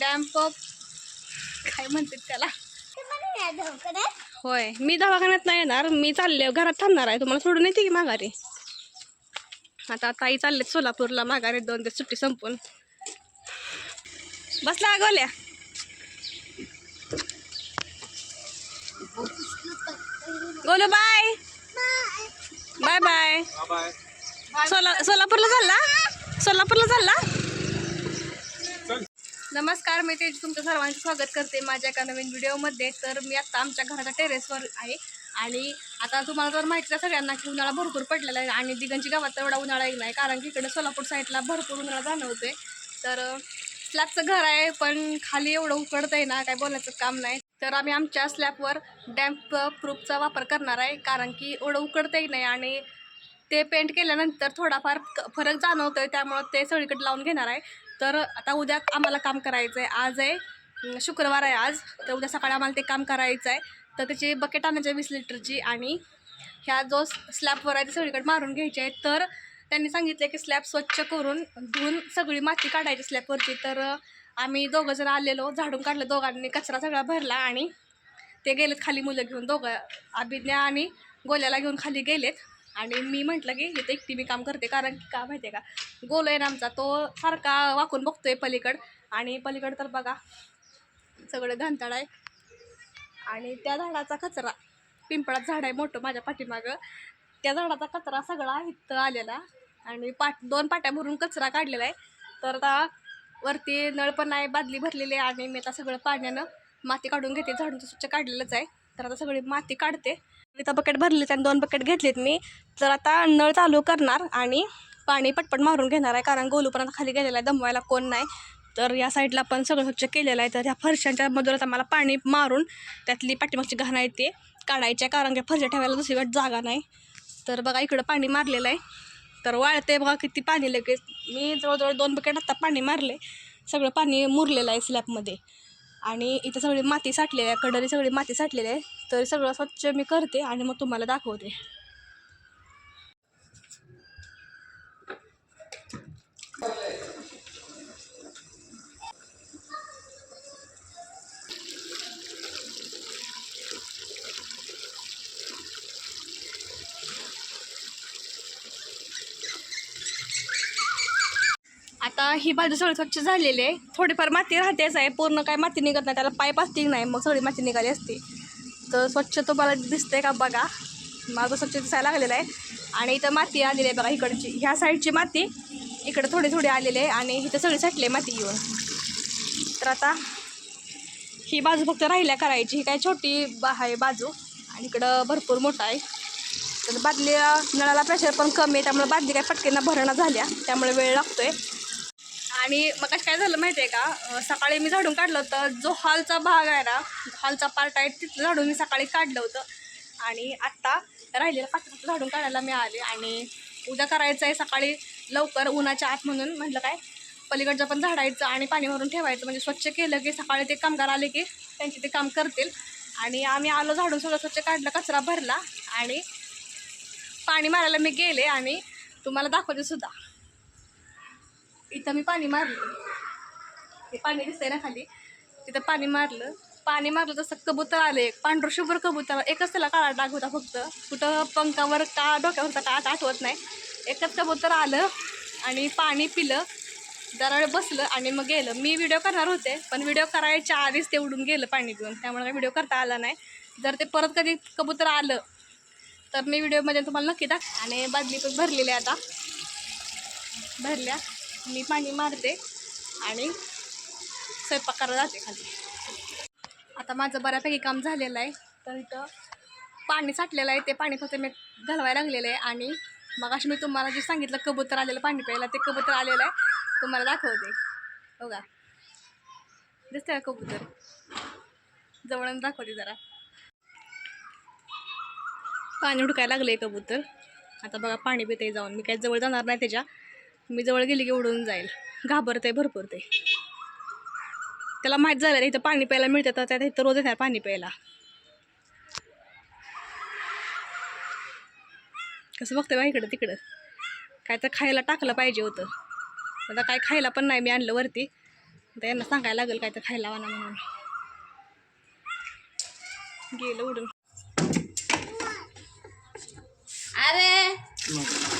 Damp काय म्हणतात त्याला? होय मी दवाखान्यात नाही येणार. मी चालले घरात थांबणार आहे. तुम्हाला सोडून येते की माघारी? आता ताई चाललेत सोलापूरला. माघारी दोन दिवस सुट्टी संपून. बसला Golya Golu bye. Bye bye. सोला सोलापूरला चालला? सोलापूरला चालला? नमस्कार मी तेज. तुमचं सर्वांचं स्वागत करते माझ्या एका नवीन व्हिडिओमध्ये. तर मी आता आमच्या घराच्या टेरेसवर आहे. आणि आता तुम्हाला तर माहिती आहे सगळ्यांना की उन्हाळा भरपूर पडलेला आहे आणि दिगंजी गावात एवढा उन्हाळा येईल नाही. कारण की इकडे सोलापूर साईडला भरपूर उन्हाळा जाणवतोय. तर स्लॅबचं घर आहे पण खाली एवढं उकडत आहे ना काय बोलायचं काम नाही. तर आम्ही आमच्या स्लॅबवर डॅम्प प्रूफचा वापर करणार आहे कारण की एवढं उकडतही नाही. आणि ते पेंट केल्यानंतर थोडाफार क- फरक जाणवतोय त्यामुळं ते सगळीकडे लावून घेणार आहे. तर आता उद्या आम्हाला काम करायचं आहे आज आहे शुक्रवार आहे आज. तर उद्या सकाळी आम्हाला ते काम करायचं आहे तर त्याची बकेट आणायची वीस लिटरची आणि ह्या जो स्लॅबवर आहे ते सगळीकडे मारून घ्यायचे आहे तर त्यांनी सांगितलं की स्लॅब स्वच्छ करून धुवून सगळी माती काढायची स्लॅबवरची तर आम्ही दोघं जण आलेलो झाडून काढलं दोघांनी कचरा सगळा भरला आणि ते गेलेत खाली मुलं घेऊन. दोघं अभिज्ञा आणि गोल्याला घेऊन खाली गेलेत. आणि मी म्हटलं की इथे एकटी मी काम करते. कारण की का माहिती आहे का? गोल आहे ना आमचा तो सारखा वाकून बघतोय पलीकड. आणि पलीकड तर बघा सगळं घाणताड आहे. आणि त्या झाडाचा कचरा पिंपळात झाड आहे मोठं माझ्या पाठीमागं. त्या झाडाचा कचरा सगळा इथं आलेला. आणि पाट दोन पाट्या भरून कचरा काढलेला आहे. तर आता वरती नळ पण आहे बादली भरलेली आहे आणि मी आता सगळं पाण्यानं माती काढून घेते. झाडून स्वच्छ काढलेलंच आहे. तर आता सगळी माती काढते. इथं बकेट भरलीत आणि दोन बकेट घेतलीत मी. तर आता नळ चालू करणार आणि पाणी पटपट मारून घेणार आहे. कारण गोलूपर्यंत खाली गेलेला आहे. दमवायला कोण नाही. तर या साईडला पण सगळं स्वच्छ केलेलं आहे. तर ह्या फरशांच्या मधून आता मला पाणी मारून त्यातली पाठीमागची घाण आहे ते काढायची आहे. कारण की फरशा ठेवायला दुसरीकडे जागा नाही. तर बघा इकडं पाणी मारलेलं आहे. तर वाळते बघा किती पाणी लगेच. मी जवळजवळ दोन बकेट आत्ता पाणी मारले. सगळं पाणी मुरलेलं आहे स्लॅबमध्ये आणि इथं सगळी माती साठलेली आहे कडरी सगळी माती साठलेली आहे. तर सगळं स्वच्छ मी करते आणि मग तुम्हाला दाखवते. आता ही बाजू सगळी स्वच्छ झालेली आहे. थोडीफार माती राहतेच आहे. पूर्ण काय माती निघत नाही. त्याला पाईप असतील नाही मग सगळी माती निघाली असते. तर स्वच्छ तुम्हाला दिसते का? बघा. माझं स्वच्छ दिसायला लागलेलं आहे. आणि इथं माती आलेली आहे बघा इकडची. ह्या साईडची माती इकडं थोडी थोडी आलेली आहे आणि इथं सगळी साठली आहे माती येऊन. तर आता ही बाजू फक्त राहिल्या करायची. ही काय छोटी बा आहे बाजू. आणि इकडं भरपूर मोठा आहे. तर बादली नळाला प्रेशर पण कमी आहे. त्यामुळे बादली काय पटकेना भरणं झाल्या. त्यामुळे वेळ लागतो आहे आणि मग काय झालं माहिती आहे का सकाळी मी झाडून काढलं होतं. जो हॉलचा भाग आहे ना हॉलचा पार्ट आहे तिथलं झाडून मी सकाळी काढलं होतं. आणि आत्ता राहिलेलं पात्र झाडून काढायला मी आले. आणि उद्या करायचं आहे सकाळी लवकर उन्हाच्या आत म्हणून म्हटलं काय पलीकडचं पण झाडायचं आणि पाणी भरून ठेवायचं. म्हणजे स्वच्छ केलं की सकाळी ते कामगार आले की त्यांचे ते काम करतील. आणि आम्ही आलो झाडून सगळं स्वच्छ काढलं कचरा भरला. आणि पाणी मारायला मी गेले आणि तुम्हाला दाखवते सुद्धा. इथं मी पाणी मारलं. हे पाणी दिसतंय ना खाली? तिथं पाणी मारलं. पाणी मारलं तसं कबूतर आलं एक. पांढरशुभर कबूतर. एकच त्याला काळा डाग होता फक्त. कुठं पंखावर का डोक्यावरचा का आठवत नाही. एकच कबूतर आलं आणि पाणी पिलं. जरा वेळ बसलं आणि मग गेलं. मी व्हिडिओ करणार होते पण व्हिडिओ करायच्या आधीच ते उडून गेलं पाणी पिऊन. त्यामुळे काही व्हिडिओ करता आला नाही. जर ते परत कधी कबूतर आलं तर मी व्हिडिओमध्ये तुम्हाला नक्की दाख आणि बादली पण भरलेली आहे आता. भरल्या. मी पाणी मारते आणि स्वयंपाक करायला जाते खाली. आता माझं बऱ्यापैकी काम झालेलं आहे. तर इथं पाणी साठलेलं आहे. ते पाणी फक्त मी घालवायला लागलेलं आहे आणि मग अशी मी तुम्हाला जे सांगितलं कबूतर आलेलं पाणी प्यायला ते कबूतर आलेलं आहे. तुम्हाला दाखवते. हो का दिसतंय का कबूतर? जवळून दाखवते जरा. पाणी उडकायला आहे कबूतर. आता बघा पाणी पिते जाऊन. मी काही जवळ जाणार नाही त्याच्या. मी जवळ गेली की उडून जाईल. घाबरते भरपूर ते त्याला माहीत झालं रे इथं पाणी प्यायला मिळतं तर त्यात इथं रोज येणार पाणी प्यायला. कसं बघतोय बा इकडं तिकडं. काय तर खायला टाकलं पाहिजे होतं. आता काय खायला पण नाही मी आणलं वरती. आता यांना सांगायला लागेल काय तर खायला वाना म्हणून. गेलं उडून. अरे!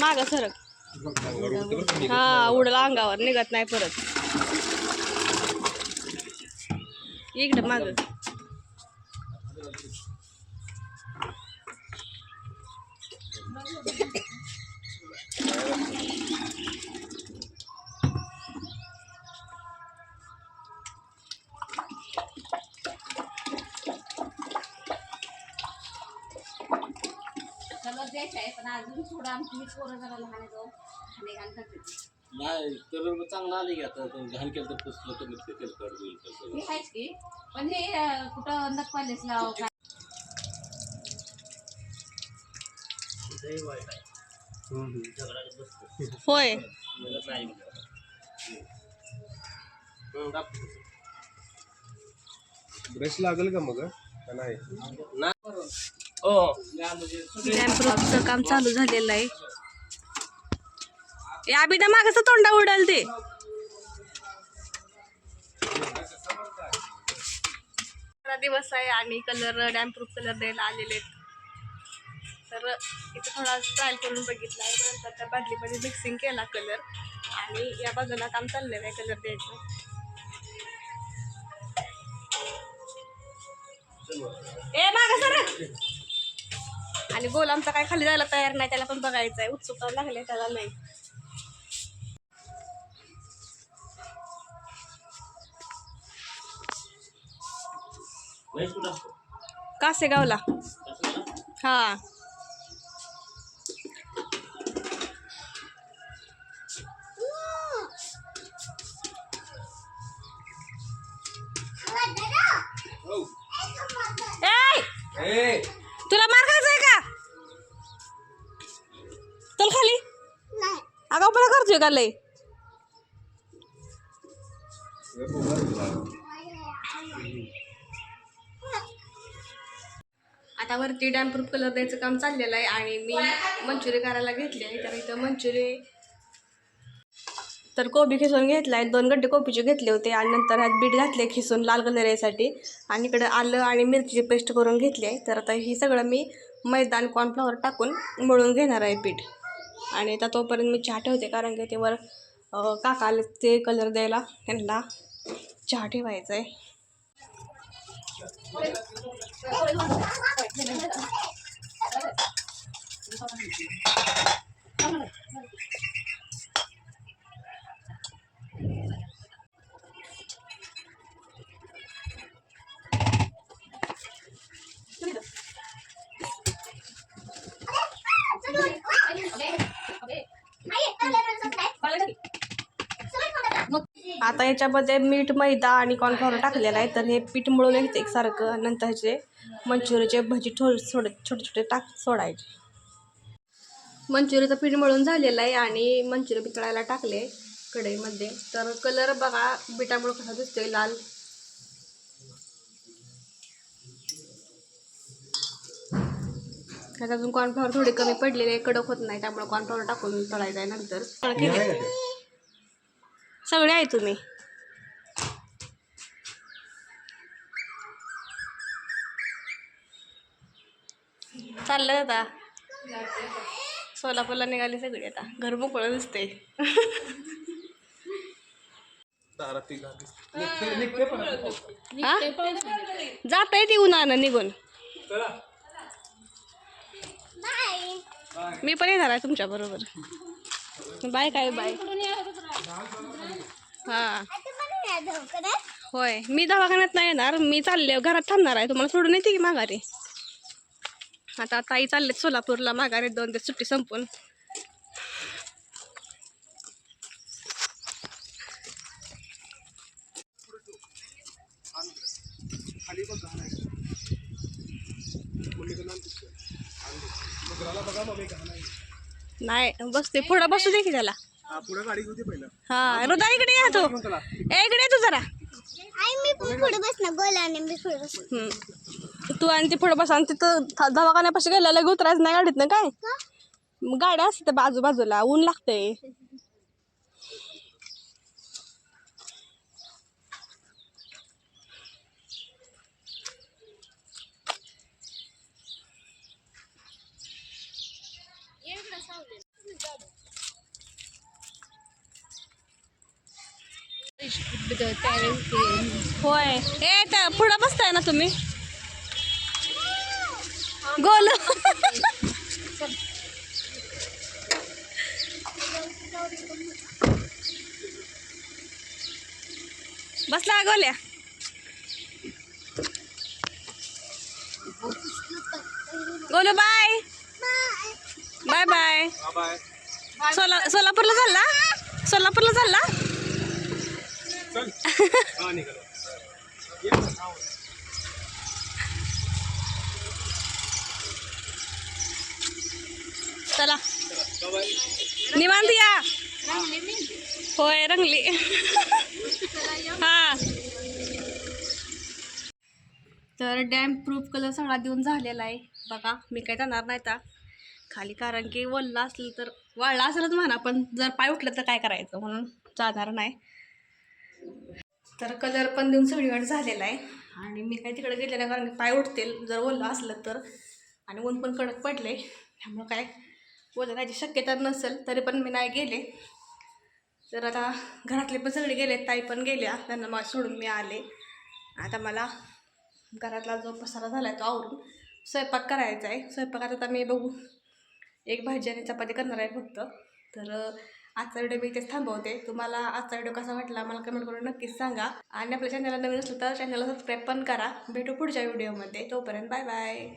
माग सरक. हा उडला अंगावर निघत नाही परत. इकडं माग. नाही तर चांगलं आले की आता तर घाण केलं तर पुसलं तर नुसतं केलं तर होईल तर सगळं. आहेच की. पण हे अं, कुठं नखपालीस लाव काय? होय. ब्रश लागेल का मग का नाही. प्रूफचं काम चालू झालेलं आहे. या बिना मागचं तोंडा उडाल ते. दिवस आहे आणि कलर डॅम प्रूफ कलर द्यायला आलेले आहेत. तर इथे थोडा ट्रायल करून बघितला आहे. नंतर त्या बादलीमध्ये मिक्सिंग केला कलर आणि या बाजूला काम चाललेलं आहे कलर द्यायचं. ए माग सर! आणि गोल आमचा काय खाली जायला तयार नाही त्याला पण बघायचं आहे उत्सुकता लागली त्याला कुठं असतो? कासेगावला हा! तुला मार अगाऊ पण आता वरती डॅम प्रूफ कलर द्यायचं काम चाललेलं आहे आणि मी मंचुरी करायला घेतली आहे. तर इथं मंचुरी तर कोबी खिसून घेतला आहे दोन गड्डे कोबीचे घेतले होते आणि नंतर ह्यात बीट घातले खिसून लाल कलर यासाठी. आणि इकडं आलं आणि मिरचीची पेस्ट करून घेतली आहे. तर आता हे सगळं मी मैदान कॉर्नफ्लॉवर टाकून मळून घेणार आहे पीठ. आणि आता तोपर्यंत मी चहा ठेवते कारण की तेवर काका आले ते कलर द्यायला. त्यांना चहा ठेवायचा आहे आता याच्यामध्ये मीठ मैदा आणि कॉर्नफ्लॉवर टाकलेला आहे. तर हे पीठ मळून येते एकसारखं. नंतर ह्याचे मंचुरियाचे भजी थोडे सोड छोटे छोटे टाक सोडायचे. मंचुरियाचं पीठ मळून झालेलं आहे आणि मंचुरियन पितळायला टाकले कढईमध्ये. तर कलर बघा बिटामुळे कसा दिसतोय लाल. त्यात अजून कॉर्नफ्लॉवर थोडे कमी पडलेले कडक होत नाही त्यामुळे कॉर्नफ्लॉवर टाकून तळायचं आहे नंतर. सगळे आहे तुम्ही. चाललं आता. सोलापूरला निघाली सगळी आता. घर मोकळं दिसते जात आहे ती उन्हानं निघून. मी पण येणार आहे तुमच्या बरोबर. बाय काय बाय. हा. होय मी दवाखान्यात नाही येणार मी चालले घरात थांबणार आहे. तुम्हाला सोडून येते की माघारी? आता ताई चालले सोलापूरला माघारी दोन दिवस सुट्टी संपून. नाही बसते. पुढं बसू दे की त्याला. हा हृदय इकडे या तू. ए, इकडे ये तू जरा. आई मी पण पुढे बसणार. गोलाने मी पुढे बस हम्म. तू आणि ती पुढे बस आणि तिथं थ- दवाखान्यापाशी गेला लगे उतरायचं नाही गाडीत ना काय गाड्या असते बाजू बाजूला ऊन लागतंय. होय. ए त्या पुढं बसताय ना तुम्ही? गोल. बसला गोल्या? Golu bye. Bye bye. Bye सोला सोलापूरला चालला सोलापूरला चालला चल. हा निवांत या. होय रंगली. हा. तर डॅम प्रूफ कलर सगळा देऊन झालेला आहे. बघा मी काय जाणार नाही आता. खाली कारण की वल्ला असलं तर वाळला असेलच म्हणा पण जर पाय उठलं तर काय करायचं? म्हणून जाणार नाही. तर कलर पण देऊन सगळीकडे झालेला आहे. आणि मी काय तिकडे गेले नाही कारण पाय उठतील जर ओलं असलं तर. आणि ऊन पण कडक पडले त्यामुळं काय ओलं शक्यता नसेल तरी पण मी नाही गेले. तर आता घरातले पण सगळे गेले ताई पण गेल्या. त्यांना मला सोडून मी आले. आता मला घरातला जो पसारा झाला आहे तो आवरून स्वयंपाक करायचा आहे. स्वयंपाकात आता मी बघू. एक भाजी आणि चपाती करणार आहे फक्त. तर आजचा व्हिडिओ मी इथेच थांबवते. तुम्हाला आजचा व्हिडिओ कसा वाटला मला कमेंट करून नक्कीच सांगा. आणि आपल्या चॅनलला नवीन असलं तर चॅनलला सबस्क्राईब पण करा. भेटू पुढच्या व्हिडिओमध्ये तोपर्यंत बाय बाय